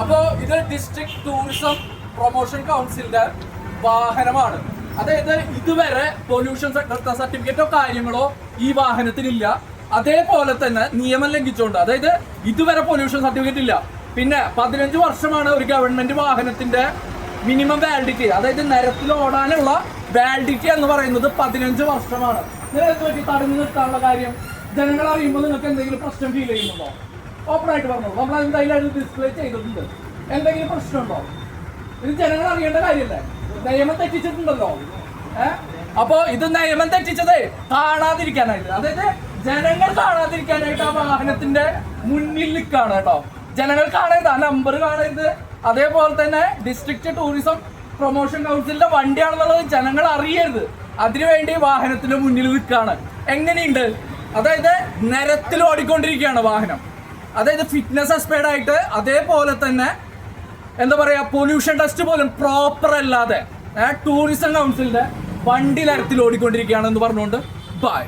അപ്പോ ഇത് district tourism promotion കൗൺസിലിന്റെ വാഹനമാണ്. അതായത് ഇതുവരെ പൊല്യൂഷൻ സർട്ടിഫിക്കറ്റോ കാര്യങ്ങളോ ഈ വാഹനത്തിനില്ല. അതേപോലെ തന്നെ നിയമം ലംഘിച്ചുകൊണ്ട് അതായത് ഇതുവരെ പൊല്യൂഷൻ സർട്ടിഫിക്കറ്റ് ഇല്ല. പിന്നെ പതിനഞ്ച് വർഷമാണ് ഒരു ഗവൺമെന്റ് വാഹനത്തിന്റെ മിനിമം വാലിഡിറ്റി അതായത് നിരത്തിൽ ഓടാനുള്ള വാലിഡിറ്റി എന്ന് പറയുന്നത് പതിനഞ്ച് വർഷമാണ്. നിങ്ങൾക്ക് പറ്റി? തടഞ്ഞു നിർത്താനുള്ള കാര്യം? ജനങ്ങൾ അറിയുമ്പോൾ നിങ്ങൾക്ക് എന്തെങ്കിലും പ്രശ്നം ഫീൽ ചെയ്യുന്നുണ്ടോ? ഓപ്പൺ ആയിട്ട് നമ്മൾ എന്തായാലും അത് ഡിസ്പ്ലേ ചെയ്തിട്ടുണ്ട്. എന്തെങ്കിലും പ്രശ്നമുണ്ടോ? ഇത് ജനങ്ങൾ അറിയേണ്ട കാര്യമല്ലേ? നിയമം തെറ്റിച്ചിട്ടുണ്ടല്ലോ. ഏഹ് അപ്പോ ഇത് നിയമം തെറ്റിച്ചത് കാണാതിരിക്കാനായിട്ട്. അതായത് ജനങ്ങൾ കാണാതിരിക്കാനായിട്ട് ആ വാഹനത്തിന്റെ മുന്നിൽ നിൽക്കാണ് കേട്ടോ. ജനങ്ങൾ കാണരുത്. ആ നമ്പർ കാണരുത്. അതേപോലെ തന്നെ ഡിസ്ട്രിക്ട് ടൂറിസം പ്രൊമോഷൻ കൗൺസിലിന്റെ വണ്ടിയാണെന്നുള്ളത് ജനങ്ങൾ അറിയരുത്. അതിനുവേണ്ടി വാഹനത്തിന്റെ മുന്നിൽ നിൽക്കാണ്. എങ്ങനെയുണ്ട്? അതായത് നിരത്തിൽ ഓടിക്കൊണ്ടിരിക്കുകയാണ് വാഹനം. അതായത് ഫിറ്റ്നസ് എക്സ്പേർഡ് ആയിട്ട് അതേപോലെ തന്നെ എന്താ പറയുക പൊല്യൂഷൻ ടെസ്റ്റ് പോലും പ്രോപ്പർ അല്ലാതെ ടൂറിസം കൗൺസിലിന്റെ വണ്ടി നിരത്തിൽ ഓടിക്കൊണ്ടിരിക്കുകയാണെന്ന് പറഞ്ഞുകൊണ്ട് ബൈ